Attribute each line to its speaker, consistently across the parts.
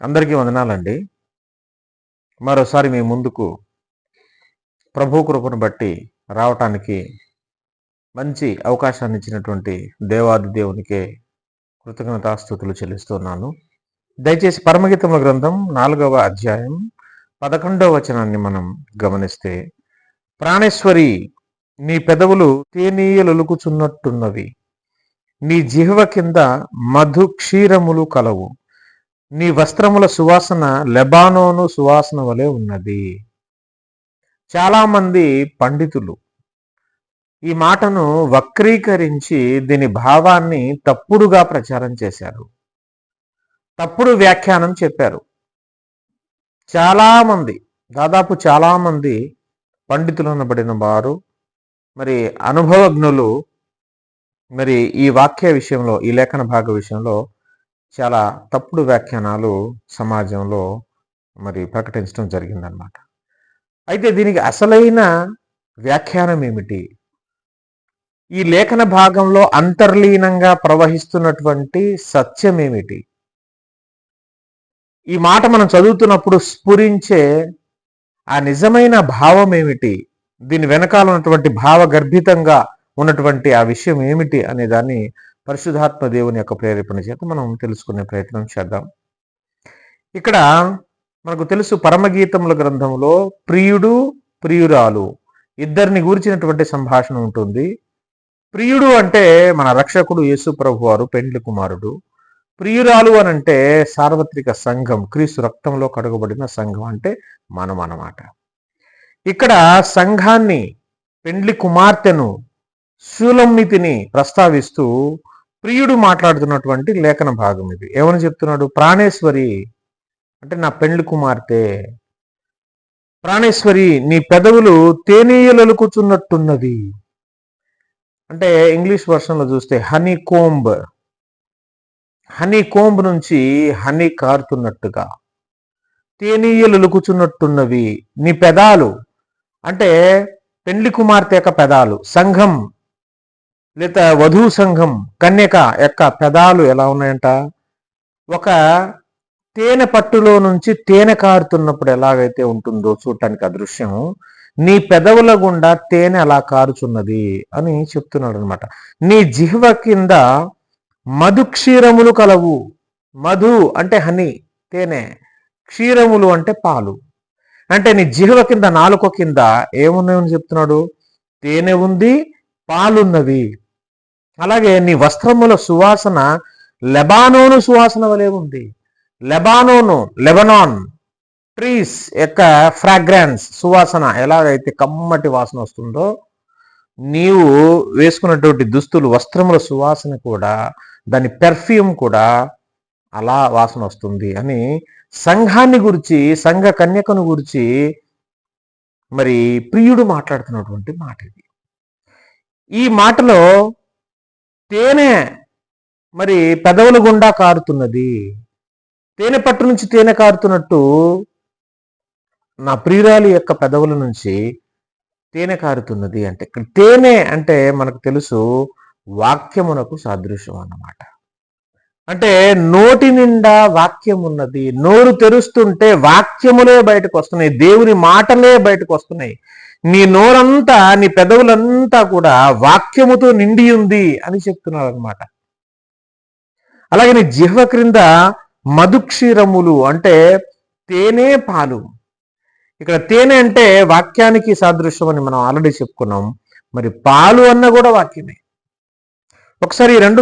Speaker 1: అందరికీ వందనాలండి. మరోసారి మీ ముందుకు ప్రభు కృపను బట్టి రావటానికి మంచి అవకాశాన్ని ఇచ్చినటువంటి దేవాది దేవునికే కృతజ్ఞతాస్థుతులు చెల్లిస్తున్నాను. దయచేసి పరమగీతముల గ్రంథం నాలుగవ అధ్యాయం పదకొండవ వచనాన్ని మనం గమనిస్తే ప్రాణేశ్వరి నీ పెదవులు తేనీయలొలుకుచున్నట్టున్నవి నీ జిహ్వ కింద మధు క్షీరములు కలవు. నీ వస్త్రముల సువాసన లెబానోను సువాసన వలె ఉన్నది. చాలామంది పండితులు ఈ మాటను వక్రీకరించి దీని భావాన్ని తప్పుడుగా ప్రచారం చేశారు. తప్పుడు వ్యాఖ్యానం చెప్పారు. చాలామంది దాదాపు చాలామంది పండితులు అనబడిన వారు మరి అనుభవజ్ఞులు మరి ఈ వాక్య విషయంలో ఈ లేఖన భాగ విషయంలో చాలా తప్పుడు వ్యాఖ్యానాలు సమాజంలో మరి ప్రకటించడం జరిగిందనమాట అయితే దీనికి అసలైన వ్యాఖ్యానం ఏమిటి? ఈ లేఖన భాగంలో అంతర్లీనంగా ప్రవహిస్తున్నటువంటి సత్యం ఏమిటి? ఈ మాట మనం చదువుతున్నప్పుడు స్ఫురించే ఆ నిజమైన భావం ఏమిటి? దీని వెనకాల ఉన్నటువంటి భావగర్భితంగా ఉన్నటువంటి ఆ విషయం ఏమిటి అనే దాన్ని పరిశుధాత్మ దేవుని యొక్క ప్రేరేపణ చేత మనం తెలుసుకునే ప్రయత్నం చేద్దాం. ఇక్కడ మనకు తెలుసు పరమగీతముల గ్రంథంలో ప్రియుడు ప్రియురాలు ఇద్దరిని గూర్చినటువంటి సంభాషణ ఉంటుంది. ప్రియుడు అంటే మన రక్షకుడు యేసు ప్రభు వారు పెండ్లి కుమారుడు. ప్రియురాలు అని అంటే సార్వత్రిక సంఘం క్రీస్తు రక్తంలో కడగబడిన సంఘం అంటే మనం అన్నమాట. ఇక్కడ సంఘాన్ని పెండ్లి కుమార్తెను శూలమ్మితిని ప్రస్తావిస్తూ ప్రియుడు మాట్లాడుతున్నటువంటి లేఖన భాగం ఇది. ఏమని చెప్తున్నాడు? ప్రాణేశ్వరి అంటే నా పెండ్లి కుమార్తె ప్రాణేశ్వరి నీ పెదవులు తేనీయలలుకుచున్నట్టున్నవి అంటే ఇంగ్లీష్ వర్షన్లో చూస్తే హనీ కోంబ్ హనీ కోంబ్ నుంచి హనీ కారుతున్నట్టుగా. తేనీయలలుకుచున్నట్టున్నవి నీ పెదాలు అంటే పెండ్లి కుమార్తె యొక్క పెదాలు సంఘం. లేక వధువు సంఘం కన్యక యొక్క పెదాలు ఎలా ఉన్నాయంట? ఒక తేనె పట్టులో నుంచి తేనె కారుతున్నప్పుడు ఎలాగైతే ఉంటుందో చూడటానికి ఆ దృశ్యం నీ పెదవుల గుండా తేనె అలా కారుచున్నది అని చెప్తున్నాడు అనమాట నీ జిహ్వ కింద మధు క్షీరములు కలవు. మధు అంటే హనీ తేనె. క్షీరములు అంటే పాలు. అంటే నీ జిహ్వ కింద నాలుక కింద ఏమున్నాయని చెప్తున్నాడు? తేనె ఉంది పాలున్నవి. అలాగే నీ వస్త్రముల సువాసన లెబానోను సువాసన వలె ఉంది. లెబానోను లెబనాన్ ట్రీస్ యొక్క ఫ్రాగ్రాన్స్ సువాసన ఎలాగైతే కమ్మటి వాసన వస్తుందో నీవు వేసుకున్నటువంటి దుస్తులు వస్త్రముల సువాసన కూడా దాని పెర్ఫ్యూమ్ కూడా అలా వాసన వస్తుంది అని సంఘాన్ని గురించి సంఘ కన్యకను గురించి మరి ప్రియుడు మాట్లాడుతున్నటువంటి మాట ఇది ఈ మాటలో తేనె మరి పెదవుల గుండా కారుతున్నది. తేనె పట్టు నుంచి తేనె కారుతున్నట్టు నా ప్రియురాలి యొక్క పెదవుల నుంచి తేనె కారుతున్నది అంటే ఇక్కడ తేనె అంటే మనకు తెలుసు వాక్యమునకు సాదృశ్యం అన్నమాట. అంటే నోటి నిండా వాక్యం ఉన్నది నోరు తెరుస్తుంటే వాక్యములే బయటకు వస్తున్నాయి. దేవుని మాటలే బయటకు వస్తున్నాయి. నీ నోరంతా నీ పెదవులంతా కూడా వాక్యముతో నిండి ఉంది అని చెప్తున్నారు అనమాట అలాగే నీ జిహ్వ క్రింద మధుక్షీరములు అంటే తేనె పాలు. ఇక్కడ తేనె అంటే వాక్యానికి సాదృశ్యం అని మనం ఆల్రెడీ చెప్పుకున్నాం. మరి పాలు అన్న కూడా వాక్యమే. ఒకసారి ఈ రెండు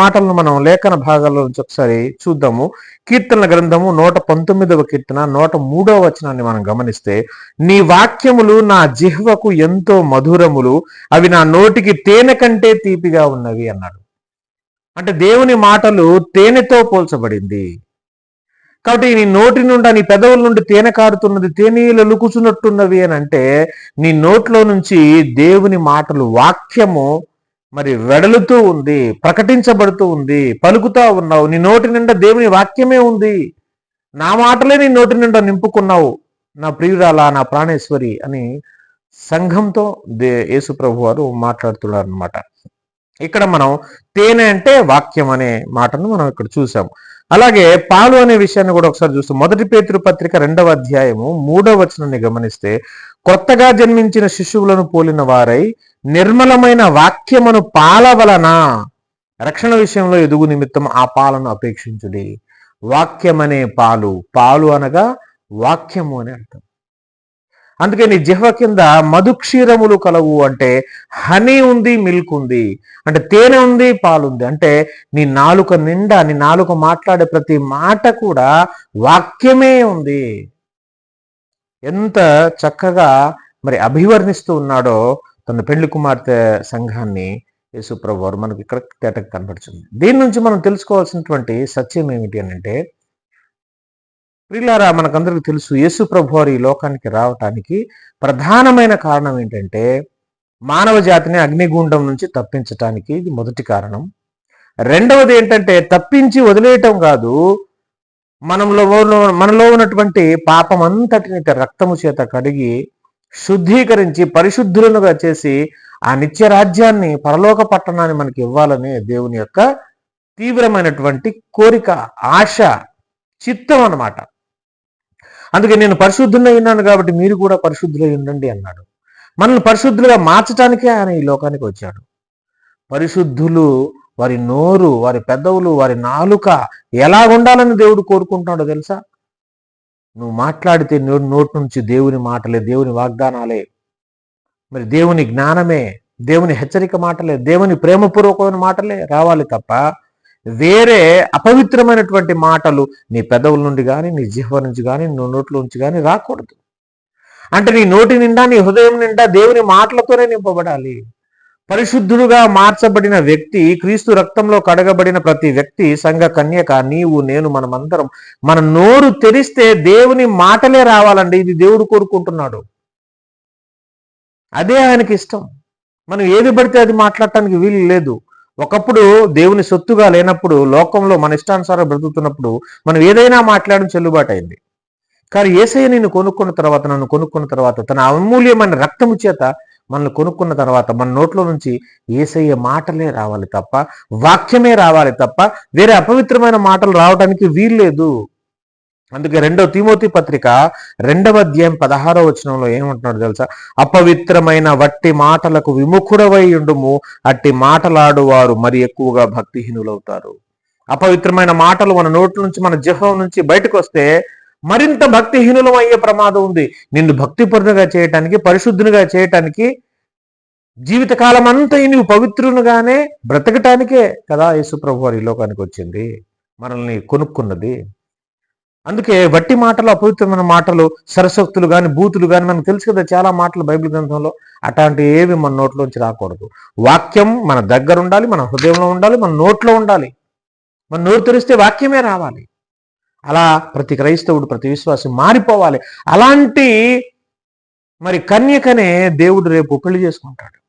Speaker 1: మాటలను మనం లేఖన భాగాల నుంచి ఒకసారి చూద్దాము. కీర్తనల గ్రంథము నూట పంతొమ్మిదవ కీర్తన నూట మూడవ వచనాన్ని మనం గమనిస్తే నీ వాక్యములు నా జిహ్వకు ఎంతో మధురములు అవి నా నోటికి తేనె కంటే తీపిగా ఉన్నవి అన్నాడు. అంటే దేవుని మాటలు తేనెతో పోల్చబడింది. కాబట్టి నీ నోటి నుండి నీ పెదవుల నుండి తేనె కారుతున్నది తేనీలు లుకుచున్నట్టున్నవి అని అంటే నీ నోట్లో నుంచి దేవుని మాటలు వాక్యము మరి వెడలుతూ ఉంది ప్రకటించబడుతూ ఉంది పలుకుతా ఉన్నావు నీ నోటి నిండా దేవుని వాక్యమే ఉంది. నా మాటలే నీ నోటి నిండా నింపుకున్నావు. నా ప్రియురాల నా ప్రాణేశ్వరి అని సంఘంతో దే యేసు ప్రభు వారు మాట్లాడుతున్నారు అనమాట ఇక్కడ మనం తేనె అంటే వాక్యం అనే మాటను మనం ఇక్కడ చూసాం. అలాగే పాలు అనే విషయాన్ని కూడా ఒకసారి చూస్తాం మొదటి పేతృ పత్రిక రెండవ అధ్యాయము మూడవ వచనాన్ని గమనిస్తే కొత్తగా జన్మించిన శిశువులను పోలిన వారై నిర్మలమైన వాక్యమును పాల వలన రక్షణ విషయంలో ఎదుగు నిమిత్తం ఆ పాలను అపేక్షించుడి. వాక్యమనే పాలు. పాలు అనగా వాక్యము అని అర్థం. అందుకే నీ జిహ్వ కింద మధుక్షీరములు కలవు అంటే హనీ ఉంది మిల్క్ ఉంది. అంటే తేనె ఉంది పాలుంది అంటే నీ నాలుక నిండా నీ నాలుక మాట్లాడే ప్రతి మాట కూడా వాక్యమే ఉంది. ఎంత చక్కగా మరి అభివర్ణిస్తూ ఉన్నాడో తన పెళ్ళి కుమార్తె సంఘాన్ని యేసుప్రభు వారు మనకి ఇక్కడ తేటకు కనబడుతుంది దీని నుంచి మనం తెలుసుకోవాల్సినటువంటి సత్యం ఏమిటి అని అంటే ప్రియులారా మనకందరికి తెలుసు యేసు ప్రభు వారు ఈ లోకానికి రావటానికి ప్రధానమైన కారణం ఏంటంటే మానవ జాతిని అగ్నిగుండం నుంచి తప్పించటానికి ఇది మొదటి కారణం. రెండవది ఏంటంటే తప్పించి వదిలేయటం కాదు మనంలో మనలో ఉన్నటువంటి పాపం అంతటిని రక్తము చేత కడిగి శుద్ధీకరించి పరిశుద్ధులనుగా చేసి ఆ నిత్య రాజ్యాన్ని పరలోక పట్టణాన్ని మనకి ఇవ్వాలని దేవుని యొక్క తీవ్రమైనటువంటి కోరిక ఆశ చిత్తం అన్నమాట. అందుకే నేను పరిశుద్ధులై ఉన్నాను కాబట్టి మీరు కూడా పరిశుద్ధులై ఉండండి అన్నాడు. మనల్ని పరిశుద్ధులుగా మార్చడానికే ఆయన ఈ లోకానికి వచ్చాడు. పరిశుద్ధులు వారి నోరు వారి పెదవులు వారి నాలుక ఎలా ఉండాలని దేవుడు కోరుకుంటున్నాడో తెలుసా? నువ్వు మాట్లాడితే నో నోటి నుంచి దేవుని మాటలే దేవుని వాగ్దానాలే. మరి దేవుని జ్ఞానమే దేవుని హెచ్చరిక మాటలే దేవుని ప్రేమపూర్వకమైన మాటలే రావాలి తప్ప వేరే అపవిత్రమైనటువంటి మాటలు నీ పెదవుల నుండి కానీ నీ జిహ్వ నుంచి కానీ నీ నోట్లో నుంచి కానీ రాకూడదు. అంటే నీ నోటి నిండా నీ హృదయం నిండా దేవుని మాటలతోనే నింపబడాలి. పరిశుద్ధుడుగా మార్చబడిన వ్యక్తి క్రీస్తు రక్తంలో కడగబడిన ప్రతి వ్యక్తి సంఘ కన్యక నీవు నేను మనమందరం మన నోరు తెరిస్తే దేవుని మాటలే రావాలండి. ఇది దేవుడు కోరుకుంటున్నాడు. అదే ఆయనకి ఇష్టం. మనం ఏది పడితే అది మాట్లాడటానికి వీలు లేదు. ఒకప్పుడు దేవుని సొత్తుగా లేనప్పుడు లోకంలో మన ఇష్టానుసారం బ్రతుకుతున్నప్పుడు మనం ఏదైనా మాట్లాడడం చెల్లుబాటు అయింది. కానీ ఏసయ్య నిన్ను కొనుక్కున్న తర్వాత నన్ను కొనుక్కున్న తర్వాత తన అమూల్యమైన రక్తము చేత మనల్ని కొనుక్కున్న తర్వాత మన నోట్లో నుంచి ఏసయ్య మాటలే రావాలి తప్ప వాక్యమే రావాలి తప్ప వేరే అపవిత్రమైన మాటలు రావడానికి వీల్లేదు. అందుకే రెండవ తిమోతి పత్రిక రెండవ అధ్యాయం పదహారో వచనంలో ఏమంటున్నాడు తెలుసా? అపవిత్రమైన వట్టి మాటలకు విముఖుడవై ఉండుము అట్టి మాటలాడువారు మరి ఎక్కువగా భక్తిహీనులవుతారు. అపవిత్రమైన మాటలు మన నోట్ల నుంచి మన జిహం నుంచి బయటకు వస్తే మరింత భక్తిహీనులం అయ్యే ప్రమాదం ఉంది. నిన్ను భక్తిపరునిగా చేయటానికి పరిశుద్ధునిగా చేయటానికి జీవితకాలం అంతా నువ్వు పవిత్రునిగానే బ్రతకటానికే కదా యేసుప్రభు వారి ఈ లోకానికి వచ్చింది. మనల్ని కొనుక్కున్నది. అందుకే వట్టి మాటలు అపవిత్రమైన మాటలు సరసక్తులు కానీ బూతులు కానీ మనకు తెలుసు కదా చాలా మాటలు బైబిల్ గ్రంథంలో అట్లాంటి ఏవి మన నోట్లోంచి రాకూడదు. వాక్యం మన దగ్గర ఉండాలి మన హృదయంలో ఉండాలి మన నోట్లో ఉండాలి. మన నోరు తెరిస్తే వాక్యమే రావాలి. అలా ప్రతి క్రైస్తవుడు ప్రతి విశ్వాసం మారిపోవాలి. అలాంటి మరి కన్యకనే దేవుడు రేపు పెళ్ళి చేసుకుంటాడు.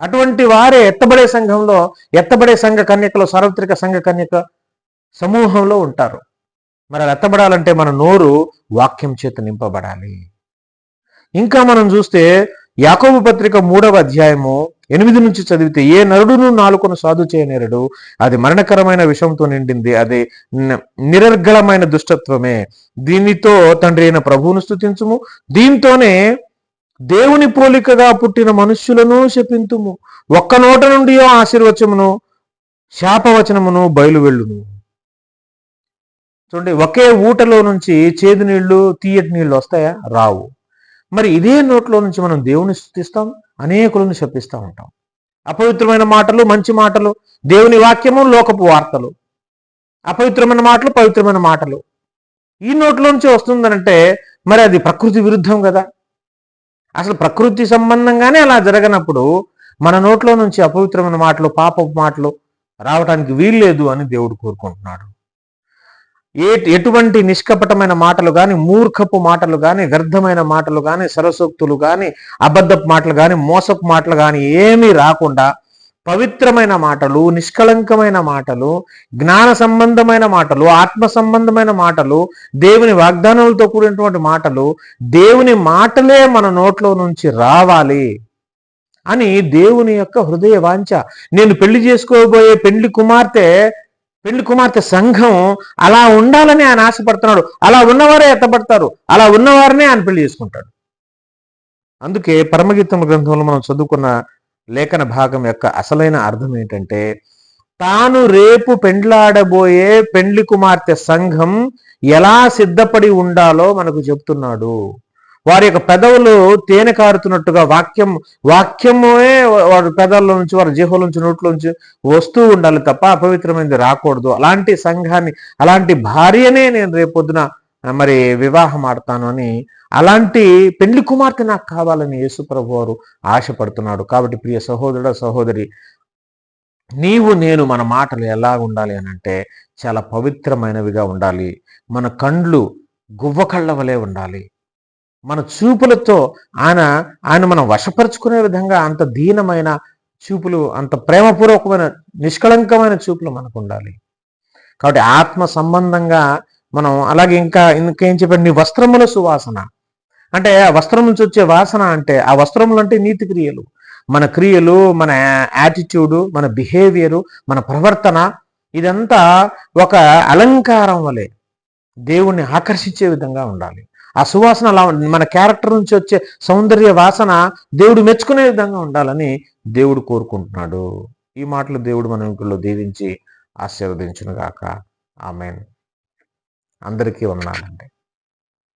Speaker 1: అటువంటి వారే ఎత్తబడే సంఘంలో ఎత్తబడే సంఘ కన్యకలో సార్వత్రిక సంఘ కన్యక సమూహంలో ఉంటారు. మరి అలా ఎత్తబడాలంటే మన నోరు వాక్యం చేత నింపబడాలి. ఇంకా మనం చూస్తే యాకోబు పత్రిక మూడవ అధ్యాయము ఎనిమిది నుంచి చదివితే ఏ నరుడును నాలుకను సాధు చేయనేరడు? అది మరణకరమైన విషంతో నిండింది. అది నిరర్గళమైన దుష్టత్వమే. దీనితో తండ్రి అయిన ప్రభువును స్థుతించుము దీంతోనే దేవుని పోలికగా పుట్టిన మనుష్యులను శపింతుము. ఒక్క నోట నుండి ఆశీర్వచమును శాపవచనమును బయలు వెళ్ళును చూడండి ఒకే ఊటలో నుంచి చేదు నీళ్ళు తీయటి నీళ్ళు వస్తాయా? రావు. మరి ఇదే నోట్లో నుంచి మనం దేవుని స్థుతిస్తాం అనేకులను శపిస్తూ ఉంటాం. అపవిత్రమైన మాటలు మంచి మాటలు దేవుని వాక్యము లోకపు వార్తలు. అపవిత్రమైన మాటలు పవిత్రమైన మాటలు. ఈ నోట్లోంచి వస్తుందనంటే మరి అది ప్రకృతి విరుద్ధం కదా? అసలు ప్రకృతి సంబంధంగానే అలా జరగనప్పుడు మన నోట్లో నుంచి అపవిత్రమైన మాటలు పాపపు మాటలు రావడానికి వీల్లేదు అని దేవుడు కోరుకుంటున్నాడు. ఏ ఎటువంటి నిష్కపటమైన మాటలు కానీ మూర్ఖపు మాటలు కానీ వ్యర్థమైన మాటలు కానీ సరసోక్తులు కానీ అబద్ధపు మాటలు కానీ మోసపు మాటలు కానీ ఏమీ రాకుండా పవిత్రమైన మాటలు నిష్కళంకమైన మాటలు జ్ఞాన సంబంధమైన మాటలు ఆత్మ సంబంధమైన మాటలు దేవుని వాగ్దానాలతో కూడినటువంటి మాటలు దేవుని మాటలే మన నోట్లో నుంచి రావాలి అని దేవుని యొక్క హృదయ వాంఛ. నేను పెళ్ళి చేసుకోబోయే పెళ్ళి కుమార్తె పెళ్ళి కుమార్తె సంఘం అలా ఉండాలని ఆయన ఆశపడుతున్నాడు. అలా ఉన్నవారే ఎత్తపడతారు అలా ఉన్నవారినే ఆయన పెళ్ళి చేసుకుంటాడు. అందుకే పరమగీతం గ్రంథంలో మనం చదువుకున్న లేఖన భాగం యొక్క అసలైన అర్థం ఏంటంటే తాను రేపు పెండ్లాడబోయే పెండ్లి కుమార్తె సంఘం ఎలా సిద్ధపడి ఉండాలో మనకు చెప్తున్నాడు. వారి యొక్క పెదవులు తేనె కారుతున్నట్టుగా వాక్యం వాక్యమే వారి పెదవుల నుంచి వారి జీహోల నుంచి నోట్ల నుంచి వస్తూ ఉండాలి తప్ప అపవిత్రమైనది రాకూడదు. అలాంటి సంఘాన్ని అలాంటి భార్యనే నేను రేపొద్దున మరి వివాహం ఆడతాను అని అలాంటి పెళ్ళి కుమార్తె నాకు కావాలని యేసుప్రభు వారు ఆశపడుతున్నాడు. కాబట్టి ప్రియ సహోదరుడ సహోదరి నీవు నేను మన మాటలు ఎలా ఉండాలి అని అంటే చాలా పవిత్రమైనవిగా ఉండాలి. మన కండ్లు గువ్వ కళ్ళ వలె ఉండాలి. మన చూపులతో ఆయన ఆయన మనం వశపరుచుకునే విధంగా అంత దీనమైన చూపులు అంత ప్రేమపూర్వకమైన నిష్కళంకమైన చూపులు మనకు ఉండాలి కాబట్టి ఆత్మ సంబంధంగా మనం అలాగే ఇంకా ఇంకేం చెప్పాడు? నీ వస్త్రముల సువాసన. అంటే ఆ వస్త్రం నుంచి వచ్చే వాసన అంటే ఆ వస్త్రములు అంటే నీతి క్రియలు. మన క్రియలు మన యాటిట్యూడు మన బిహేవియరు మన ప్రవర్తన ఇదంతా ఒక అలంకారం వలె దేవుణ్ణి ఆకర్షించే విధంగా ఉండాలి. ఆ సువాసన అలా మన క్యారెక్టర్ నుంచి వచ్చే సౌందర్య వాసన దేవుడు మెచ్చుకునే విధంగా ఉండాలని దేవుడు కోరుకుంటున్నాడు. ఈ మాటలు దేవుడు మన ఇంట్లో దీవించి ఆశీర్వదించునుగాక. ఆమెన్. అందరికీ ఉన్నానండి